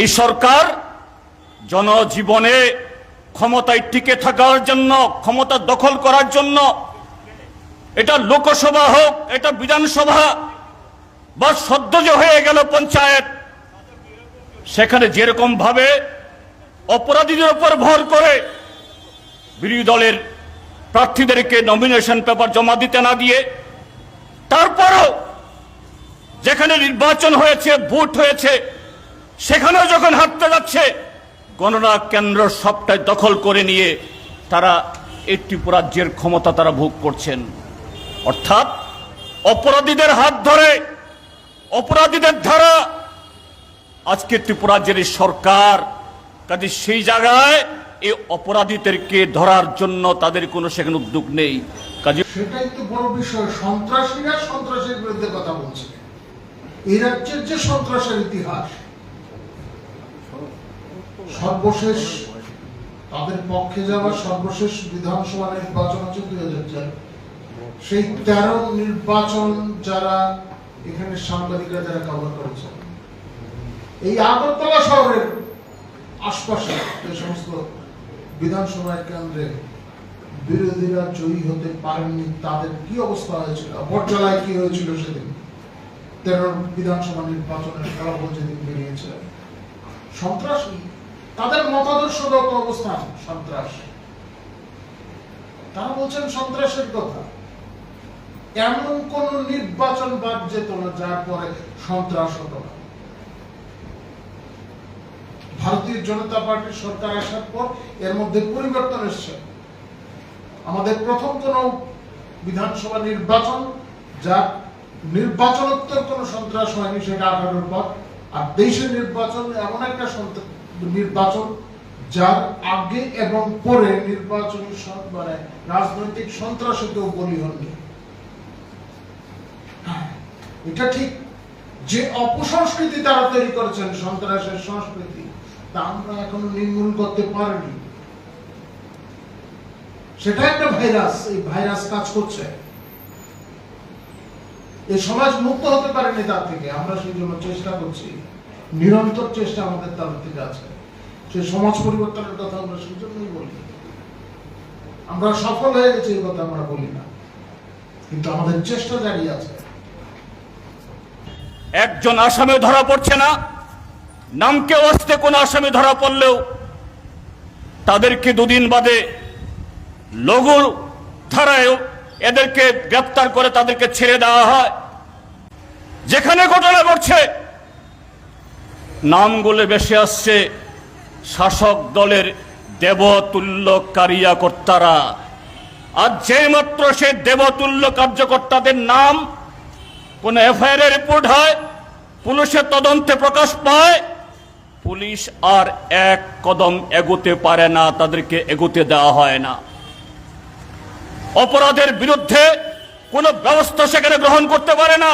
এই সরকার জনজীবনে ক্ষমতায় টিকে থাকার জন্য, ক্ষমতা দখল করার জন্য, এটা লোকসভা হোক, এটা বিধানসভা, বা সদ্য যে হয়ে গেল পঞ্চায়েত, সেখানে যেরকম ভাবে অপরাধীদের উপর ভর করে বিরোধী দলের প্রার্থীদেরকে নমিনেশন পেপার জমা দিতে না দিয়ে, তারপরও যেখানে নির্বাচন হয়েছে, ভোট হয়েছে সেখানেও যখন হাঁটতে যাচ্ছে, গণনা কেন্দ্র সবটাই দখল করে নিয়ে তারা এই ত্রিপুরাজ্যের ক্ষমতা তারা ভোগ করছেন। অর্থাৎ অপরাধীদের হাত ধরে, অপরাধীদের ধারা, আজকে ত্রিপুরাজ্যের সরকার, কাজে সেই জায়গায় এই অপরাধীদেরকে ধরার জন্য তাদের কোনো সেখানে উদ্যোগ নেই। কাজে সেটাই তো বড় বিষয়, সন্ত্রাসীরা সন্ত্রাসের বিরুদ্ধে কথা বলছে। এই রাজ্যের যে সন্ত্রাসের ইতিহাস সর্বশেষ তাদের পক্ষে যাওয়া সর্বশেষ বিধানসভা নির্বাচন হচ্ছে দুই হাজার চার। সেই তেরো নির্বাচন যারা এখানে সাংবাদিকরা যারা কভার করেছেন এই আগরতলা শহরের আশপাশে যে সমস্ত বিধানসভা কেন্দ্রে বিরোধীরা জয়ী হতে পারেননি, তাদের কি অবস্থা হয়েছিল? বটজলায় কি হয়েছিল সেদিন? তেরো বিধানসভা নির্বাচনের ফলাফল যেদিন বেরিয়েছে। সন্ত্রাসী তাদের মতাদর্শগত অবস্থান, সন্ত্রাস। তারা বলছেন, সন্ত্রাসের কথা। এমন কোন নির্বাচন বাদ যেত না, যার পরে সন্ত্রাস হতো না। ভারতীয় জনতা পার্টির সরকার আসার পর এর মধ্যে পরিবর্তন এসছে। আমাদের প্রথম কোন বিধানসভা নির্বাচন যা নির্বাচনোত্তর কোন সন্ত্রাস হয়নি, সেটা আঠারোর পর। আর দেশের নির্বাচন এমন একটা সন্ত্রা- নির্বাচন যার আগে এবং পরে নির্বাচনী মানে রাজনৈতিক সন্ত্রাসে কেউ বলি হননি হ্যাঁ, এটা ঠিক। যে অপসংস্কৃতি তারা তৈরি করেছেন সন্ত্রাসের সংস্কৃতি তা আমরা এখনও নির্মূল করতে পারিনি। সেটা একটা ভাইরাস এই ভাইরাস কাজ করছে। এই সমাজ মুক্ত হতে পারেনি তার থেকে আমরা সেই জন্য চেষ্টা করছি। নিরন্তর চেষ্টা আমাদের তার থেকে আছে। সেই সমাজ পরিবর্তনের কথা আমরা সেই জন্যই বলি। আমরা সফল হয়ে গেছি এই কথা আমরা বলি না। কিন্তু আমাদের চেষ্টা জারি আছে। একজন আসামে ধরা পড়ছে না নামকে আসতে কোন আসামি ধরা পড়লেও তাদেরকে দুদিন বাদে লঘু ধারায় এদেরকে গ্রেপ্তার করে তাদেরকে ছেড়ে দেওয়া হয়। যেখানে ঘটনা ঘটছে, নামগুলো বেশি আসছে শাসক দলের দেবতুল্য কারিয়াকর্তারা আর যে মাত্র সে দেবতুল্য কার্যকর্তাদের নাম কোন এফআইআর রিপোর্ট হয় পুলিশের তদন্তে প্রকাশ পায়, পুলিশ আর এক কদম এগোতে পারে না, তাদেরকে এগোতে দেওয়া হয় না। অপরাধের বিরুদ্ধে কোনো ব্যবস্থা সেখানে গ্রহণ করতে পারে না।